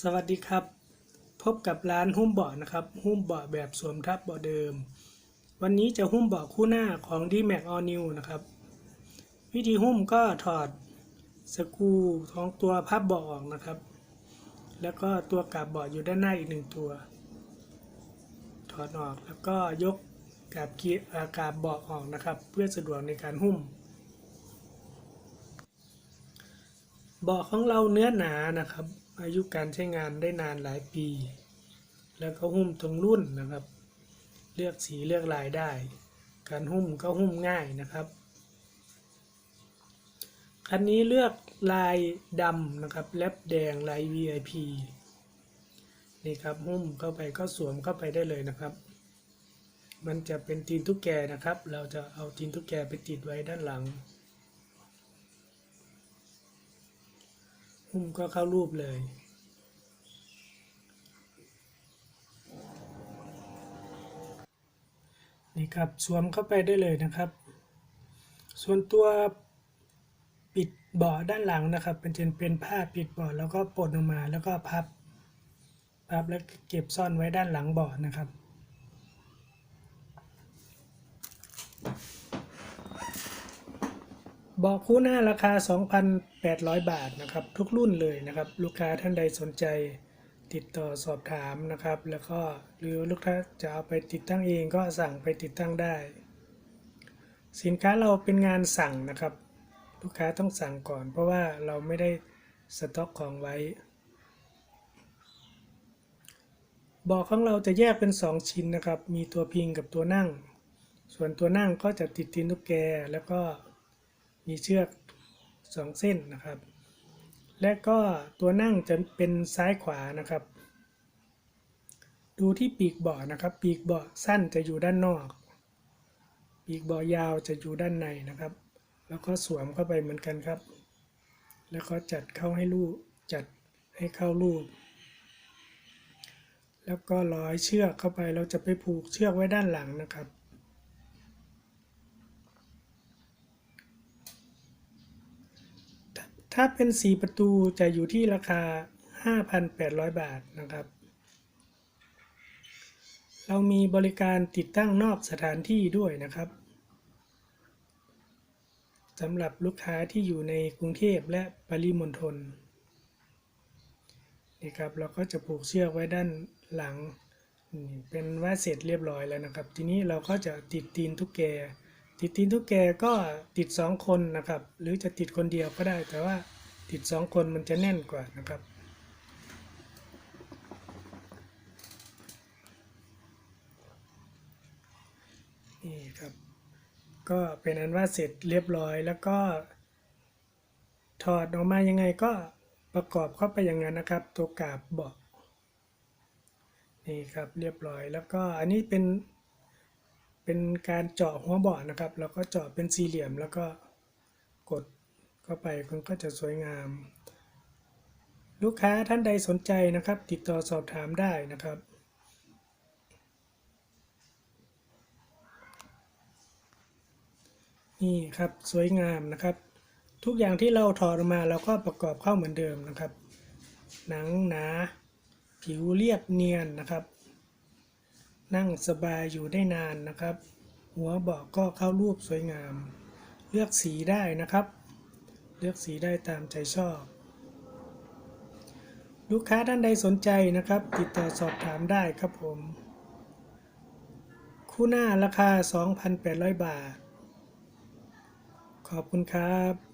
สวัสดีครับ พบกับร้านหุ้มเบาะนะครับ หุ้มเบาะแบบสวมทับเบาะเดิม วันนี้จะหุ้มเบาะคู่หน้าของ d m a x All New นะครับ วิธีหุ้มก็ถอดสกรูของตัวพับเบาะออกนะครับ แล้วก็ตัวกาบเบาะอยู่ด้านหน้าอีกหนึ่งตัว ถอดออกแล้วก็ยกกาบเกียร์อ่ากาบเบาะออกนะครับ เพื่อสะดวกในการหุ้มเบาะของเราเนื้อหนานะครับ อายุการใช้งานได้นานหลายปี แล้วก็หุ้มตรงรุ่นนะครับ เลือกสีเลือกลายได้ การหุ้มก็หุ้มง่ายนะครับ คันนี้เลือกลายดำนะครับแลบแดงลาย VIP นี่ครับหุ้มเข้าไปก็สวมเข้าไปได้เลยนะครับ มันจะเป็นตีนตุ๊กแกนะครับ เราจะเอาตีนตุ๊กแกไปติดไว้ด้านหลัง หุ้มก็เข้ารูปเลย นี่ครับสวมเข้าไปได้เลยนะครับ ส่วนตัวปิดเบาะด้านหลังนะครับ เป็นเป็นผ้าปิดเบาะแล้วก็ปลดออกมาแล้วก็พับพับแล้วเก็บซ่อนไว้ด้านหลังเบาะนะครับเบาะคู่หน้าราคา 2,800 บาทนะครับ ทุกรุ่นเลยนะครับ ลูกค้าท่านใดสนใจ ติดต่อสอบถามนะครับ แล้วก็หรือลูกค้าจะเอาไปติดตั้งเองก็สั่งไปติดตั้งได้ สินค้าเราเป็นงานสั่งนะครับ ลูกค้าต้องสั่งก่อน เพราะว่าเราไม่ได้สต็อกของไว้เบาะของเราจะแยกเป็น 2 ชิ้นนะครับ มีตัวพิงกับตัวนั่ง ส่วนตัวนั่งก็จะติดตีนตุ๊กแก แล้วก็มีเชือกสองเส้นนะครับ และก็ตัวนั่งจะเป็นซ้ายขวานะครับ ดูที่ปีกเบาะนะครับ ปีกเบาะสั้นจะอยู่ด้านนอก ปีกเบาะยาวจะอยู่ด้านในนะครับ แล้วก็สวมเข้าไปเหมือนกันครับ แล้วก็จัดเข้าให้รูปจัดให้เข้ารูป แล้วก็ร้อยเชือกเข้าไปเราจะไปผูกเชือกไว้ด้านหลังนะครับ ถ้าเป็น 4 ประตูจะอยู่ที่ราคา 5,800 บาทนะครับ เรามีบริการติดตั้งนอกสถานที่ด้วยนะครับสำหรับลูกค้าที่อยู่ในกรุงเทพและปริมณฑลนี่ครับเราก็จะผูกเชือกไว้ด้านหลังนี่เป็นว่าเสร็จเรียบร้อยแล้วนะครับ ทีนี้เราก็จะติดตีนทุกแก ติดตีนทุกแกก็ติด 2 คนนะครับ หรือจะติดคนเดียวก็ได้ แต่ว่าติด 2 คนมันจะแน่นกว่านะครับ นี่ครับ ก็เป็นอันว่าเสร็จเรียบร้อยแล้วก็ ถอดออกมายังไงก็ประกอบเข้าไปอย่างนั้นนะครับ ตัวกาบบาะนี่ครับเรียบร้อยแล้วก็อันนี้เป็น เป็นการเจาะหัวเบาะนะครับ แล้วก็เจาะเป็นสี่เหลี่ยม แล้วก็กดเข้าไปมันก็จะสวยงาม ลูกค้าท่านใดสนใจนะครับ ติดต่อสอบถามได้นะครับนี่ครับสวยงามนะครับ ทุกอย่างที่เราถอดออกมาเราก็ประกอบเข้าเหมือนเดิมนะครับ หนังหนา ผิวเรียบเนียนนะครับ นั่งสบายอยู่ได้นานนะครับ หัวเบาะก็เข้ารูปสวยงาม เลือกสีได้นะครับ เลือกสีได้ตามใจชอบ ลูกค้าท่านใดสนใจนะครับ ติดต่อสอบถามได้ครับผม คู่หน้าราคา 2,800 บาท ขอบคุณครับ